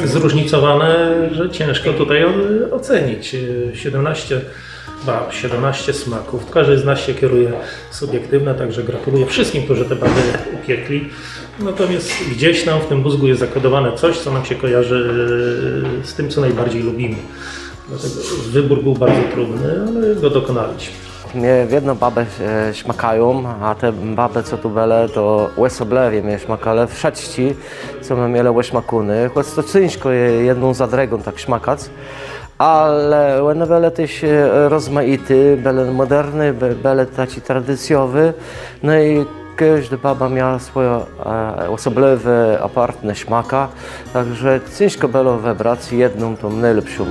tak zróżnicowane, że ciężko tutaj ocenić. E, 17, ba, 17 smaków. Każdy z nas się kieruje subiektywne, także gratuluję wszystkim, którzy te baby upiekli. Natomiast gdzieś tam w tym mózgu jest zakodowane coś, co nam się kojarzy z tym, co najbardziej lubimy. Dlatego wybór był bardzo trudny, ale go dokonaliśmy. Mnie w jedną babę e, śmakają, a te baby, co tu bele, to łysoblewie mnie śmakale, w szeczci, co my mieli łyśmakuny. Choć to ciężko je jedną za drugą tak śmakać, ale bele też e, rozmaity, bele moderny, be- bele taki tradycjowy, no i każda baba miała swoje e, osobliwe, apartne śmaka, także ciężko było wybrać jedną tą najlepszą.